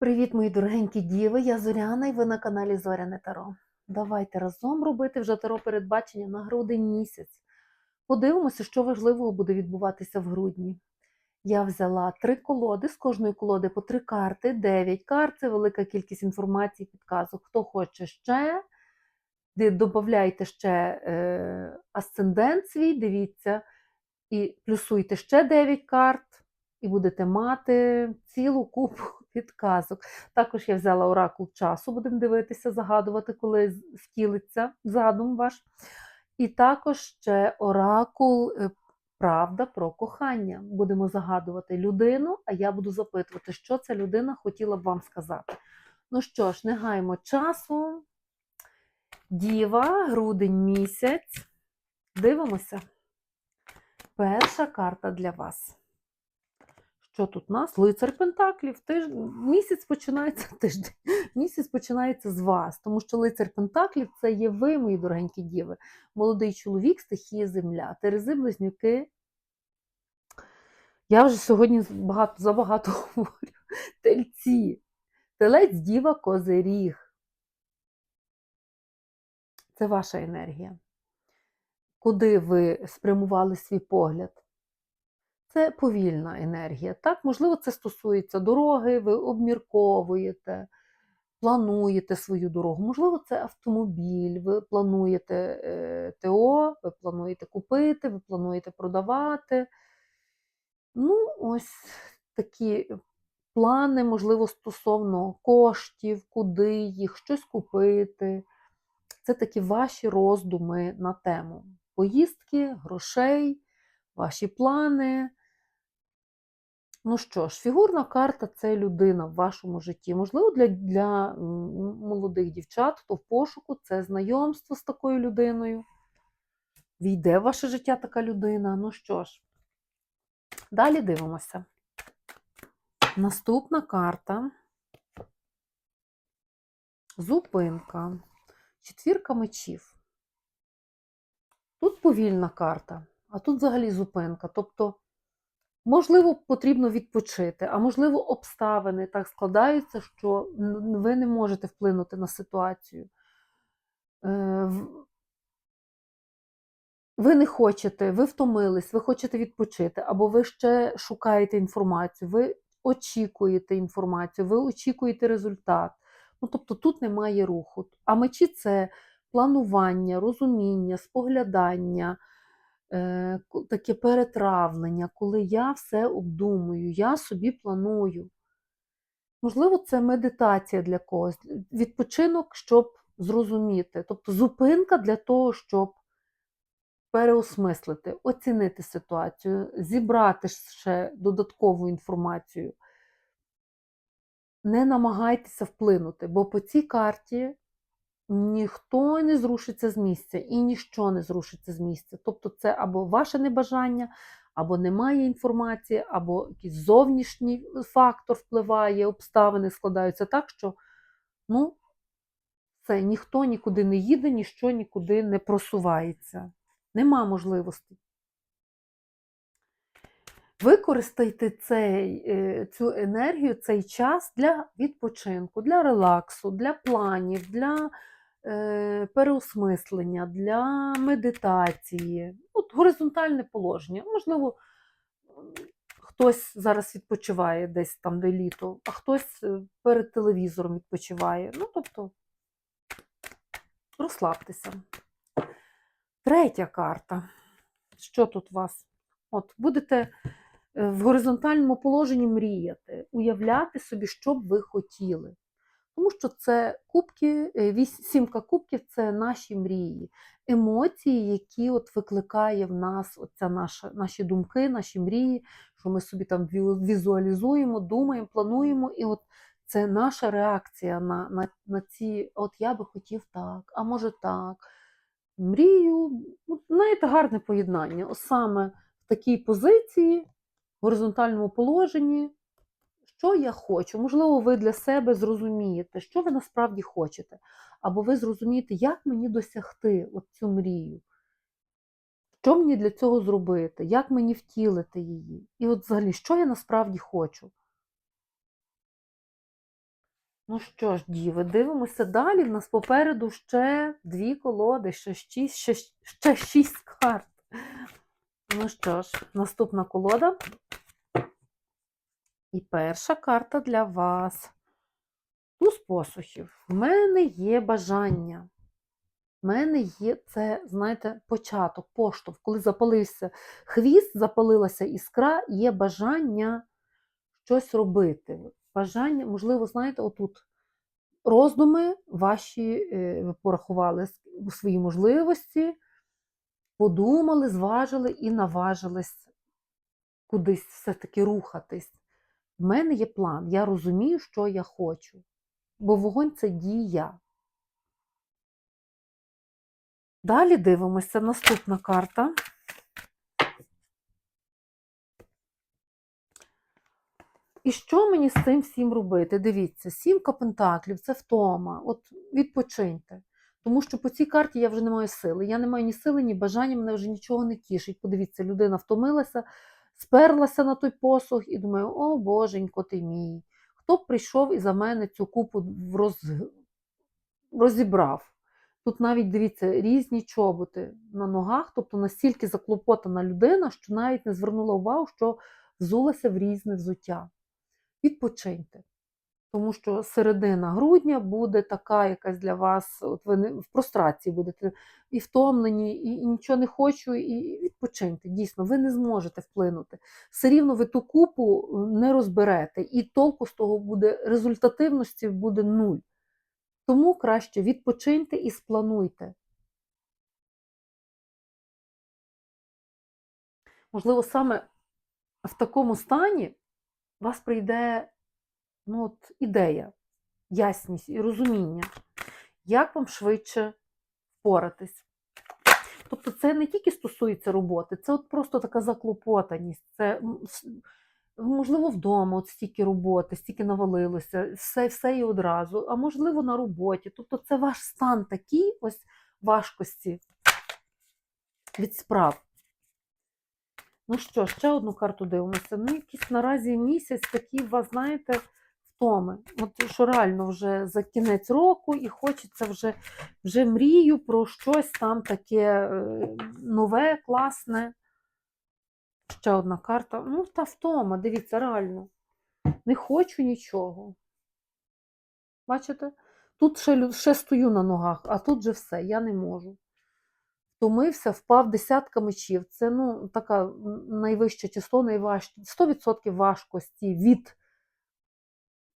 Привіт, мої дорогенькі діви! Я Зоряна і ви на каналі Зоряне Таро. Давайте разом робити вже таро передбачення на грудень місяць. Подивимося, що важливого буде відбуватися в грудні. Я взяла три колоди, з кожної колоди по три карти, дев'ять карт це велика кількість інформації, підказок. Хто хоче ще, додайте ще е, асцендент свій, дивіться, і плюсуйте ще 9 карт, і будете мати цілу купу підказок. Також я взяла оракул часу, будемо дивитися, загадувати, коли втілиться задум ваш. І також ще оракул е, правда про кохання. Будемо загадувати людину, а я буду запитувати, що ця людина хотіла б вам сказати. Ну що ж, не гаємо часу. Діва, грудень місяць. Дивимося. Перша карта для вас. Що тут у нас? Лицар Пентаклів. Тиж... Місяць починається тиждень. Місяць починається з вас, тому що лицар Пентаклів це є ви, мої дорогенькі діви. Молодий чоловік, стихія земля. Терези, близнюки. Я вже сьогодні багато, забагато говорю. Тельці. Телець, діва, козиріг. Це ваша енергія. Куди ви спрямували свій погляд? Це повільна енергія. Так, можливо, це стосується дороги, ви обмірковуєте, плануєте свою дорогу. Можливо, це автомобіль, ви плануєте е, ТО, ви плануєте купити, ви плануєте продавати. Ну, ось такі плани, можливо, стосовно коштів, куди їх, щось купити. Це такі ваші роздуми на тему поїздки, грошей, ваші плани. Ну що ж, фігурна карта це людина в вашому житті. Можливо, для для молодих дівчат, хто в пошуку, це знайомство з такою людиною. Війде в ваше життя така людина. Ну що ж, далі дивимося. Наступна карта. Зупинка. Четвірка мечів. Тут повільна карта, а тут взагалі зупинка. Тобто, можливо, потрібно відпочити, а можливо, обставини так складаються, що ви не можете вплинути на ситуацію. Е, ви не хочете, ви втомились, ви хочете відпочити, або ви ще шукаєте інформацію, ви очікуєте інформацію, ви очікуєте результат. Ну, Тобто тут немає руху. А мечі це планування, розуміння, споглядання, таке перетравлення, коли я все обдумую, я собі планую. Можливо, це медитація для когось, відпочинок, щоб зрозуміти. Тобто зупинка для того, щоб переосмислити, оцінити ситуацію, зібрати ще додаткову інформацію. Не намагайтеся вплинути, бо по цій карті ніхто не зрушиться з місця і ніщо не зрушиться з місця. Тобто, це або ваше небажання, або немає інформації, або якийсь зовнішній фактор впливає, обставини складаються так, що ну, це ніхто нікуди не їде, ніщо нікуди не просувається. Нема можливості. Використайте цей, е, цю енергію, цей час для відпочинку, для релаксу, для планів, для переосмислення, для медитації. От Горизонтальне положення. Можливо, хтось зараз відпочиває десь там, де літо, а хтось е, перед телевізором відпочиває. Ну, тобто, розслабтеся. Третя карта. Що тут у вас? От, будете Е, в горизонтальному положенні мріяти, уявляти собі, що б ви хотіли. Тому що це кубки, е, сімка кубків це наші мрії, емоції, які от викликає в нас оця наша, наші думки, наші мрії, що ми собі там візуалізуємо, думаємо, плануємо. І от це наша реакція на на, на ці, от я би хотів так, а може так. Мрію, ну, знаєте, гарне поєднання. Саме в такій позиції в горизонтальному положенні, що я хочу. Можливо, ви для себе зрозумієте, що ви насправді хочете. Або ви зрозумієте, як мені досягти цю мрію. Що мені для цього зробити, як мені втілити її? І от взагалі, що я насправді хочу? Ну що ж, діви, дивимося далі. В нас попереду ще дві колоди, ще шість, ще, ще шість карт. Ну що ж, наступна колода. І перша карта для вас. Туз посухів. В мене є бажання. В мене є це, знаєте, початок, поштовх. Коли запалився хвіст, запалилася іскра, є бажання щось робити. Бажання, можливо, знаєте, отут роздуми ваші, е, ви порахували свої можливості, подумали, зважили і наважились кудись все-таки рухатись. В мене є план, я розумію, що я хочу. Бо вогонь це дія. Далі дивимося наступна карта. І що мені з цим всім робити? Дивіться, сімка пентаклів це втома. От відпочиньте. Тому що по цій карті я вже не маю сили. Я не маю ні сили, ні бажання, мене вже нічого не тішить. Подивіться, людина втомилася, сперлася на той посух і думаю, о боженько ти мій. Хто б прийшов і за мене цю купу роз... розібрав? Тут навіть дивіться різні чоботи на ногах, тобто настільки заклопотана людина, що навіть не звернула увагу, що взулася в різне взуття. Відпочиньте. Тому що середина грудня буде така якась для вас, от ви не- в прострації будете і втомлені, і, і нічого не хочу, і відпочиньте. Дійсно, ви не зможете вплинути. Все рівно ви ту купу не розберете, і толку з того буде, результативності буде нуль. Тому краще відпочиньте і сплануйте. Можливо, саме в такому стані вас прийде ну, от, ідея, ясність і розуміння, як вам швидше впоратись. Тобто це не тільки стосується роботи, це от просто така заклопотаність. Це, можливо, вдома от стільки роботи, стільки навалилося, все, все і одразу, а можливо, на роботі. Тобто це ваш стан такий ось важкості від справ. Ну що, ще одну карту дивимося. Ну, якийсь наразі місяць такі, у вас, знаєте, втоми. От що реально вже за кінець року і хочеться вже, вже мрію про щось там таке е, нове, класне. Ще одна карта. Ну, та втома, дивіться, реально. Не хочу нічого. Бачите? Тут ще, ще стою на ногах, а тут же все, я не можу. Втомився, впав десятка мечів. Це ну, така м, найвище число, найважче. 100% важкості від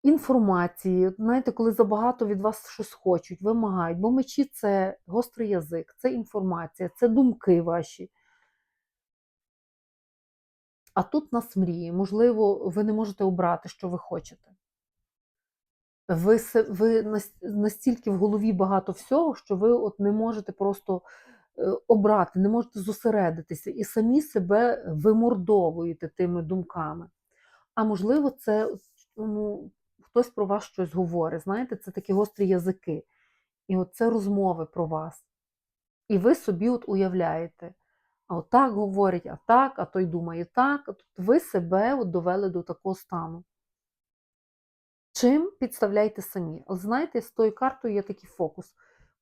інформації. Знаєте, коли забагато від вас щось хочуть, вимагають. Бо мечі це гострий язик, це інформація, це думки ваші. А тут нас мрії. Можливо, ви не можете обрати, що ви хочете. Ви, ви настільки в голові багато всього, що ви от не можете просто е, обрати, не можете зосередитися і самі себе вимордовуєте тими думками. А можливо, це ну, хтось про вас щось говорить. Знаєте, це такі гострі язики. І от це розмови про вас. І ви собі от уявляєте, а от так говорять, а так, а той думає так. Тобто ви себе от довели до такого стану. Чим підставляйте самі? Але знаєте, з тою картою є такий фокус.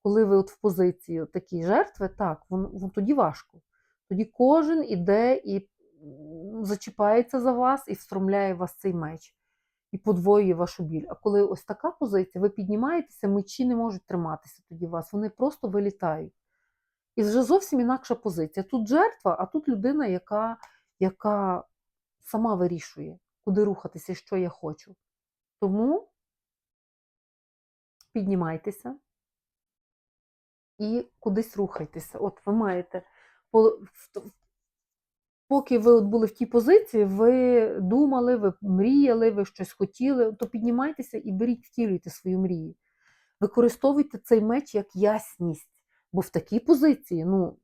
Коли ви от в позиції такій жертви, так, воно, воно тоді важко. Тоді кожен іде і зачіпається за вас і встромляє вас цей меч, і подвоює вашу біль. А коли ось така позиція, ви піднімаєтеся, мечі не можуть триматися тоді вас, вони просто вилітають. І вже зовсім інакша позиція. Тут жертва, а тут людина, яка, яка сама вирішує, куди рухатися, що я хочу. Тому піднімайтеся і кудись рухайтеся. От ви маєте, в- поки ви от були в тій позиції, ви думали, ви мріяли, ви щось хотіли, то піднімайтеся і беріть, втілюйте свою мрію. Використовуйте цей меч як ясність, бо в такій позиції, ну,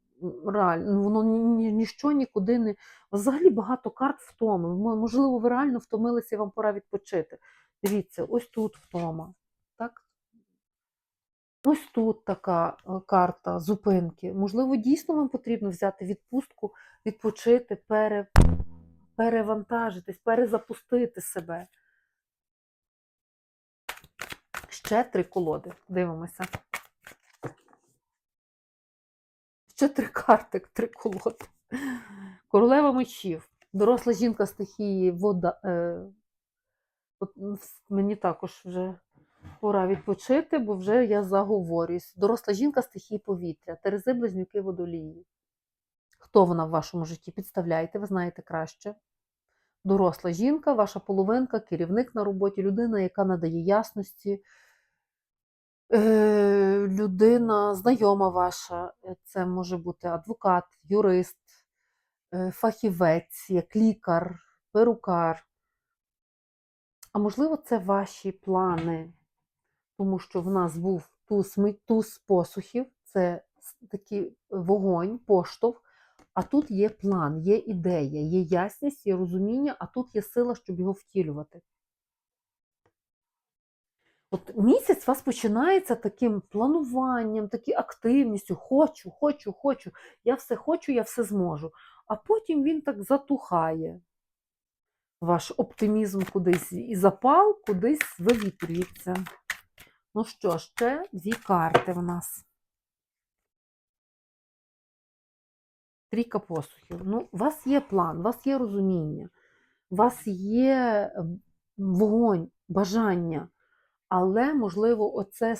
реально, ну, воно ні, ні, ніщо нікуди не. Взагалі багато карт втоми. Можливо, ви реально втомилися і вам пора відпочити. Дивіться, ось тут втома. Ось тут така е, карта зупинки. Можливо, дійсно вам потрібно взяти відпустку, відпочити, пере, перевантажитись, перезапустити себе. Ще три колоди. Дивимося. Ще три карти, три колоди. Королева мечів. Доросла жінка стихії вода. Е, от мені також вже пора відпочити, бо вже я заговорююсь. Доросла жінка стихії повітря, Терези, близнюки водолії. Хто вона в вашому житті? Підставляйте, ви знаєте краще. Доросла жінка, ваша половинка, керівник на роботі, людина, яка надає ясності, е, людина, знайома ваша, це може бути адвокат, юрист, е, фахівець, як лікар, перукар. А можливо, це ваші плани, тому що в нас був туз, туз посухів, це такий вогонь, поштовх. А тут є план, є ідея, є ясність, є розуміння, а тут є сила, щоб його втілювати. От місяць у вас починається таким плануванням, такою активністю. Хочу, хочу, хочу. Я все хочу, я все зможу. А потім він так затухає. Ваш оптимізм кудись і запал кудись вивітрюється. Ну що, ще дві карти в нас. Трійка посухів. Ну, у вас є план, у вас є розуміння, у вас є вогонь, бажання, але, можливо, оце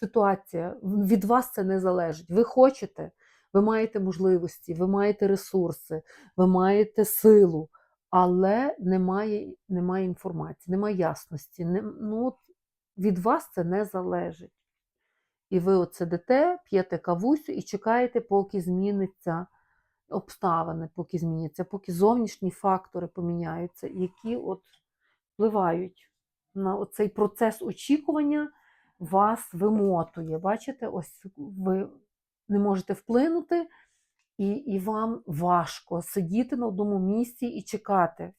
ситуація, від вас це не залежить. Ви хочете, ви маєте можливості, ви маєте ресурси, ви маєте силу, але немає, немає інформації, немає ясності. Не, ну, від вас це не залежить. І ви от сидите, п'єте кавусю і чекаєте, поки зміниться обставини, поки зміняться, поки зовнішні фактори поміняються, які от впливають на цей процес очікування, вас вимотує. Бачите, ось ви не можете вплинути, і, і вам важко сидіти на одному місці і чекати.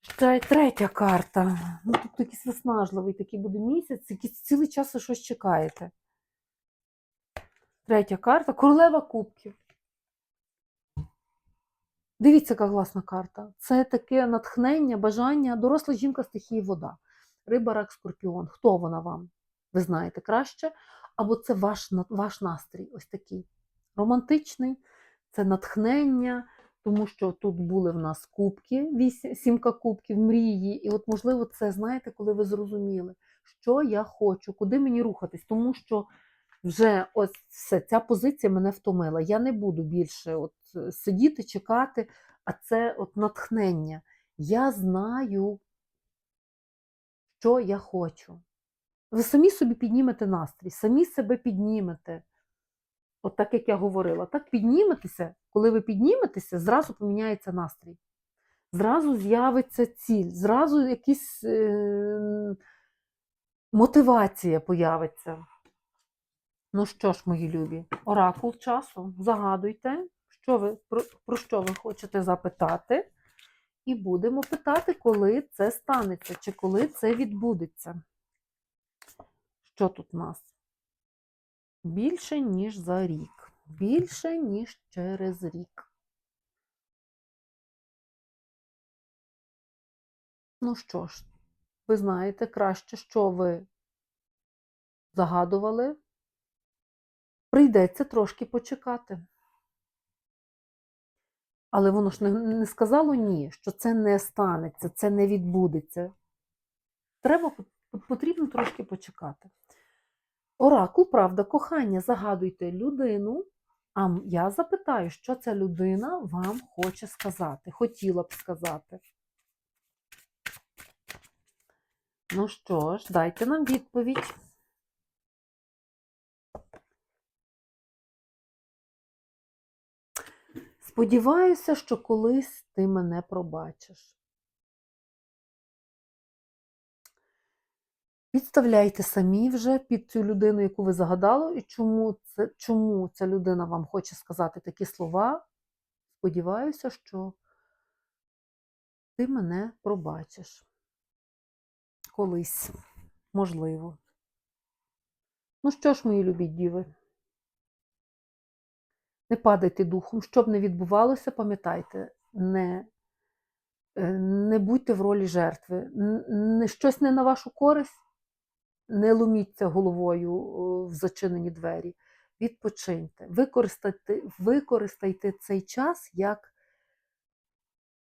Ще й третя карта. Ну, тут якийсь виснажливий такий буде місяць, якийсь цілий час ви щось чекаєте. Третя карта королева кубків. Дивіться, яка класна карта. Це таке натхнення, бажання, доросла жінка стихії вода. Риба, рак, скорпіон. Хто вона вам? Ви знаєте краще. Або це ваш, ваш настрій, ось такий. Романтичний, це натхнення, тому що тут були в нас кубки, вісім, сімка кубків, мрії. І от, можливо, це, знаєте, коли ви зрозуміли, що я хочу, куди мені рухатись, тому що вже ось все, ця позиція мене втомила. Я не буду більше от е, сидіти, чекати, а це от натхнення. Я знаю, що я хочу. Ви самі собі піднімете настрій, самі себе піднімете. От так, як я говорила, так підніметеся, коли ви підніметеся, зразу поміняється настрій. Зразу з'явиться ціль, зразу якась е, мотивація появиться. Ну що ж, мої любі, оракул часу, загадуйте, що ви, про, про що ви хочете запитати, і будемо питати, коли це станеться, чи коли це відбудеться. Що тут у нас? Більше, ніж за рік. Більше, ніж через рік. Ну що ж, ви знаєте краще, що ви загадували. Прийдеться трошки почекати. Але воно ж не, не сказало ні, що це не станеться, це не відбудеться. Треба потрібно трошки почекати. Оракул, правда, кохання, загадуйте людину, а я запитаю, що ця людина вам хоче сказати, хотіла б сказати. Ну що ж, дайте нам відповідь. Сподіваюся, що колись ти мене пробачиш. Підставляйте самі вже під цю людину, яку ви загадали, і чому, це, чому ця людина вам хоче сказати такі слова. Сподіваюся, що ти мене пробачиш. Колись, можливо. Ну що ж, мої любі діви, не падайте духом, що б не відбувалося, пам'ятайте, не Е, Не будьте в ролі жертви. Щось не на вашу користь, не ломіться головою в зачинені двері. Відпочиньте, використайте, використайте цей час як,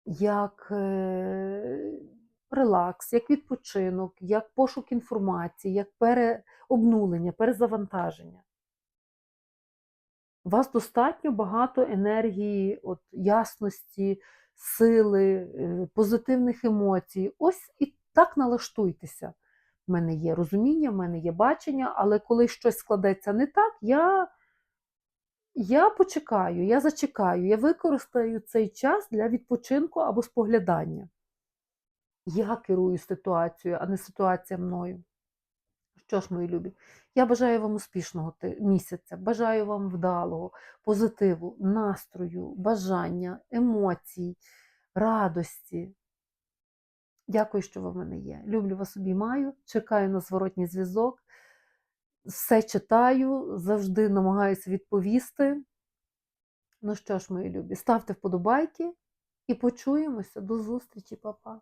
як е, релакс, як відпочинок, як пошук інформації, як переобнулення, перезавантаження. У вас достатньо багато енергії, от, ясності, сили, е, позитивних емоцій. Ось і так налаштуйтеся. У мене є розуміння, в мене є бачення, але коли щось складеться не так, я, я почекаю, я зачекаю, я використаю цей час для відпочинку або споглядання. Я керую ситуацією, а не ситуація мною. Що ж, мої любі, я бажаю вам успішного місяця, бажаю вам вдалого, позитиву, настрою, бажання, емоцій, радості. Дякую, що ви в мене є. Люблю вас обіймаю, чекаю на зворотній зв'язок. Все читаю, завжди намагаюся відповісти. Ну що ж, мої любі, ставте вподобайки і почуємося. До зустрічі, па-па.